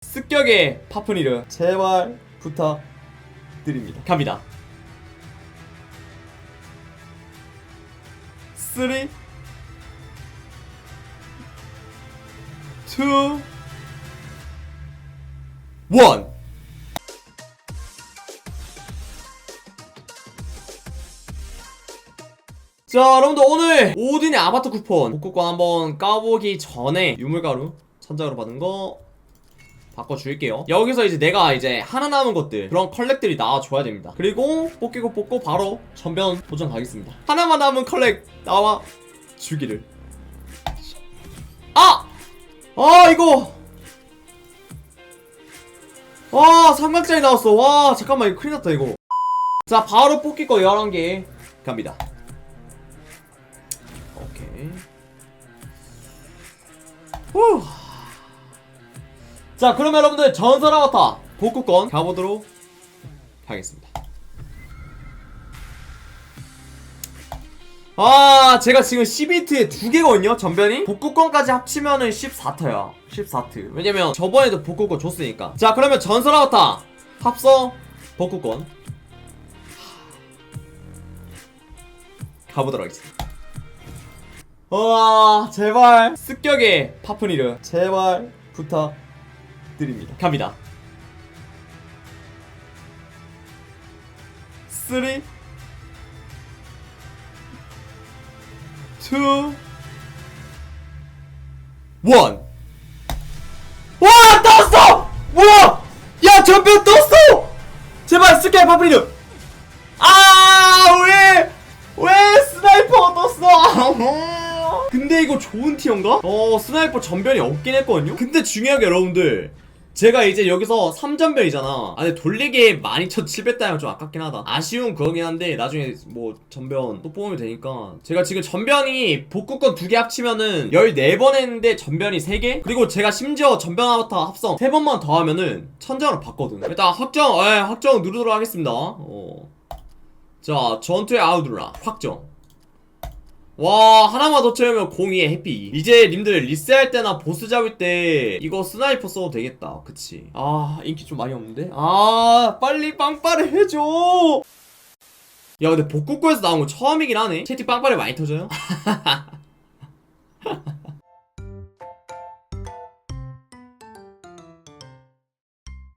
습격의 파프니르. 제발 부탁드립니다. 갑니다. 3 2 1 자 여러분들 오늘 오딘의 아바타 쿠폰 복구권 한번 까보기 전에 유물가루 천장으로 받은 거 바꿔줄게요. 여기서 이제 내가 이제 하나 남은 것들 그런 컬렉들이 나와줘야 됩니다. 그리고 뽑기고 뽑고 바로 전변 도전 가겠습니다. 하나만 남은 컬렉 나와 주기를. 아! 아 이거! 와 삼각장이 나왔어. 와 잠깐만 이거 큰일 났다 이거. 자 바로 뽑기 거 11개 갑니다. 오케이. 후. 자 그럼 여러분들 전설 아바타 복구권 가보도록 하겠습니다. 아 제가 지금 12트에 두 개거든요 전변이. 복구권까지 합치면은 14트야. 14트. 왜냐면 저번에도 복구권 줬으니까. 자 그러면 전설 아바타 합서 복구권 가보도록 하겠습니다. 와 제발 습격의 파프니르. 제발 부탁 드립니다 갑니다 3 2 1 와! 떴어! 뭐야! 야 전변 떴어! 제발 습격의 파프니르 아 왜! 왜 스나이퍼 떴어? 근데 이거 좋은 티어인가? 어 스나이퍼 전변이 없긴 했거든요? 근데 중요하게 여러분들 제가 이제 여기서 3전변이잖아. 아 근데 돌리기에 12,700다이면 좀 아깝긴 하다. 아쉬운 그거긴 한데 나중에 뭐 전변 또 뽑으면 되니까. 제가 지금 전변이 복구권 두 개 합치면은 14번 했는데 전변이 3개? 그리고 제가 심지어 전변 아바타 합성 3번만 더 하면은 천장으로 봤거든 일단 확정 예 확정 누르도록 하겠습니다. 어. 자 전투의 아우드라 확정 와 하나만 더 채우면 공이에 해피. 이제 님들 리셋할 때나 보스 잡을 때 이거 스나이퍼 써도 되겠다. 그치? 아 인기 좀 많이 없는데? 아 빨리 빵빠레 해줘! 야 근데 복구권에서 나온 거 처음이긴 하네. 채팅 빵빠레 많이 터져요?